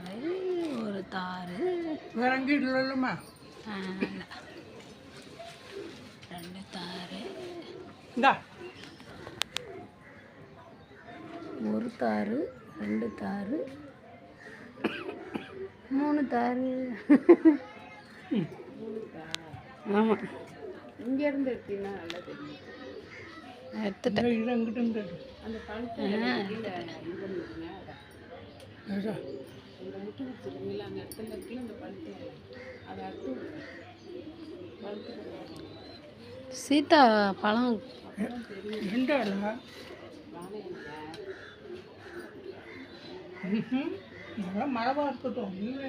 தாறு ஒரு தாறு. இல்ல. ரெண்டு தாறு. இந்தா. ஒரு தாறு ரெண்டு தாறு. மூணு தாறு. ஆமாம் இங்கேருந்து எடுத்தீங்கன்னா நல்லா தெரியும். எடுத்துட்டேன். அந்த பழுத்து இது இந்த முட்டு வச்சுருக்கீங்களா அந்த இடத்துல இருக்குல்ல அந்த பழுத்து அதை அறுத்து விடுங்க. பழுத்து. சீதா பழம் இல்லை ம்ஹும். இதெல்லாம் மரபா இருக்கட்டும் இல்லை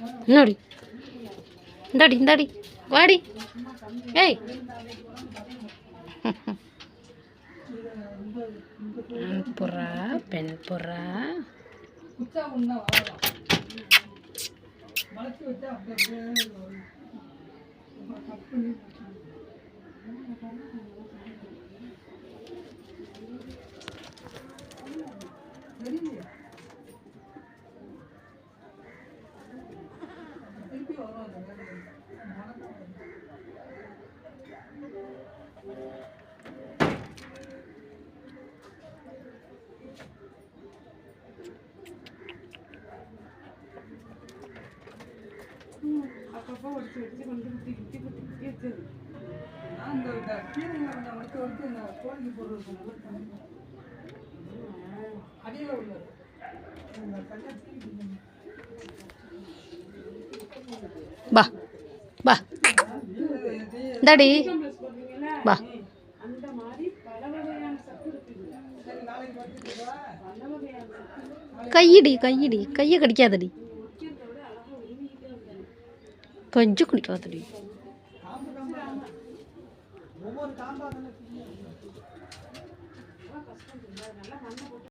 முருங்கை இந்தாடி இந்தாடி. வாடி. ஏய். புறா பெண் புறா. உச்சா ஒன்றா அப்பப்போ ஒடிச்சு ஒடிச்சு கொண்டு குத்தி குத்தி குத்தி குத்தி வச்சது இந்த கீரைங்களை கொஞ்சம் வறுத்து வறுத்து இந்த கோழிக்கு போடுறது அடியில் உள்ளது பா பா இந்தாடி பா அந்த மாதிரி பல வகையான சத்து சத்து கையடி கையடி. கையை கடிக்காதடி. பஞ்சு குடிக்கலாம் காம்பு ஒவ்வொரு